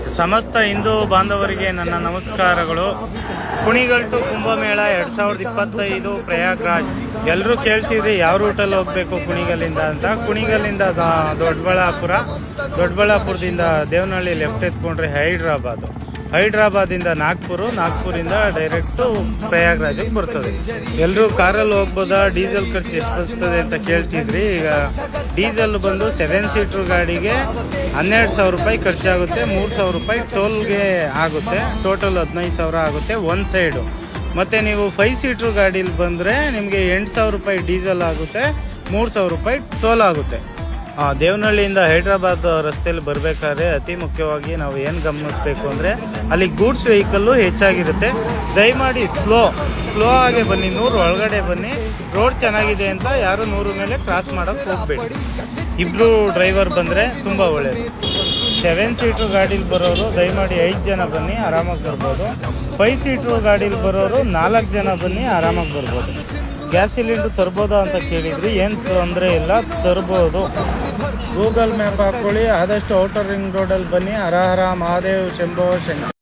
ಸಮಸ್ತ ಹಿಂದೂ ಬಾಂಧವರಿಗೆ ನನ್ನ ನಮಸ್ಕಾರಗಳು. ಕುಣಿಗಲ್ ಟು ಕುಂಭಮೇಳ ಎರಡ್ ಸಾವಿರದ ಇಪ್ಪತ್ತೈದು ಪ್ರಯಾಗ್ರಾಜ್. ಎಲ್ಲರೂ ಕೇಳ್ತಿದ್ರಿ ಯಾವ ರೂಟಲ್ಲಿ ಹೋಗ್ಬೇಕು ಕುಣಿಗಲ್ಲಿಂದ ಅಂತ. ಕುಣಿಗಲ್ಲಿಂದ ದೊಡ್ಡಬಳ್ಳಾಪುರ. ದೊಡ್ಡಬಳ್ಳಾಪುರದಿಂದ ದೇವನಹಳ್ಳಿ ಲೆಫ್ಟ್ ಎತ್ಕೊಂಡ್ರೆ ಹೈದ್ರಾಬಾದ್. ಹೈದ್ರಾಬಾದಿಂದ ನಾಗ್ಪುರ್ ನಾಗ್ಪುರಿಂದ ಡೈರೆಕ್ಟು ಪ್ರಯಾಗ್ರಾಜಿಗೆ ಬರ್ತದೆ. ಎಲ್ಲರೂ ಕಾರಲ್ಲಿ ಹೋಗ್ಬೋದಾ? ಡೀಸೆಲ್ ಖರ್ಚು ಎಷ್ಟು ಬರ್ತದೆ ಅಂತ ಕೇಳ್ತಿದ್ರಿ. ಈಗ ಡೀಸೆಲ್ ಬಂದು ಸೆವೆನ್ ಸೀಟ್ರ್ ಗಾಡಿಗೆ ಹನ್ನೆರಡು ಸಾವಿರ ರೂಪಾಯಿ ಖರ್ಚಾಗುತ್ತೆ. ಮೂರು ಸಾವಿರ ರೂಪಾಯಿ ಟೋಲ್ಗೆ ಆಗುತ್ತೆ. ಟೋಟಲ್ ಹದಿನೈದು ಸಾವಿರ ಆಗುತ್ತೆ ಒನ್ ಸೈಡು ಮತ್ತು ನೀವು ಫೈವ್ ಸೀಟ್ರ್ ಗಾಡೀಲಿ ಬಂದರೆ ನಿಮಗೆ ಎಂಟು ಸಾವಿರ ರೂಪಾಯಿ ಡೀಸೆಲ್ ಆಗುತ್ತೆ. ಮೂರು ಸಾವಿರ ರೂಪಾಯಿ ಟೋಲ್ ಆಗುತ್ತೆ. ದೇವನಹಳ್ಳಿಯಿಂದ ಹೈದ್ರಾಬಾದ್ ರಸ್ತೆಯಲ್ಲಿ ಬರಬೇಕಾದ್ರೆ ಅತಿ ಮುಖ್ಯವಾಗಿ ನಾವು ಏನು ಗಮನಿಸಬೇಕು ಅಂದರೆ ಅಲ್ಲಿ ಗೂಡ್ಸ್ ವೆಹಿಕಲ್ಲು ಹೆಚ್ಚಾಗಿರುತ್ತೆ. ದಯಮಾಡಿ ಸ್ಲೋ ಸ್ಲೋ ಆಗಿ ಬನ್ನಿ, ನೂರು ಒಳಗಡೆ ಬನ್ನಿ. ರೋಡ್ ಚೆನ್ನಾಗಿದೆ ಅಂತ ಯಾರು ನೂರು ಮೇಲೆ ಕ್ರಾಸ್ ಮಾಡೋಕ್ಕೆ ಹೋಗಬೇಡಿ. ಇಬ್ಬರು ಡ್ರೈವರ್ ಬಂದರೆ ತುಂಬ ಒಳ್ಳೆಯದು ಸೆವೆನ್ ಸೀಟ್ರ್ ಗಾಡೀಲಿ ಬರೋರು, ದಯಮಾಡಿ ಐದು ಜನ ಬನ್ನಿ, ಆರಾಮಾಗಿ ಬರ್ಬೋದು. ಫೈವ್ ಸೀಟ್ರ್ ಗಾಡೀಲಿ ಬರೋರು, ನಾಲ್ಕು ಜನ ಬನ್ನಿ, ಆರಾಮಾಗಿ ಬರ್ಬೋದು. ಗ್ಯಾಸ್ ಸಿಲಿಂಡ್ರ್ ತರ್ಬೋದಾ ಅಂತ ಕೇಳಿದ್ರಿ, ಏನು ತೊಂದರೆ ಇಲ್ಲ, ತರ್ಬೋದು. ಗೂಗಲ್ ಮ್ಯಾಪ್ ಹಾಕ್ಕೊಳ್ಳಿ ಆದಷ್ಟು ಔಟರ್ ರಿಂಗ್ ರೋಡಲ್ಲಿ ಬನ್ನಿ. ಹರ ಹರ ಮಹಾದೇವ್ ಶಂಭೋ ಶಂಕರ್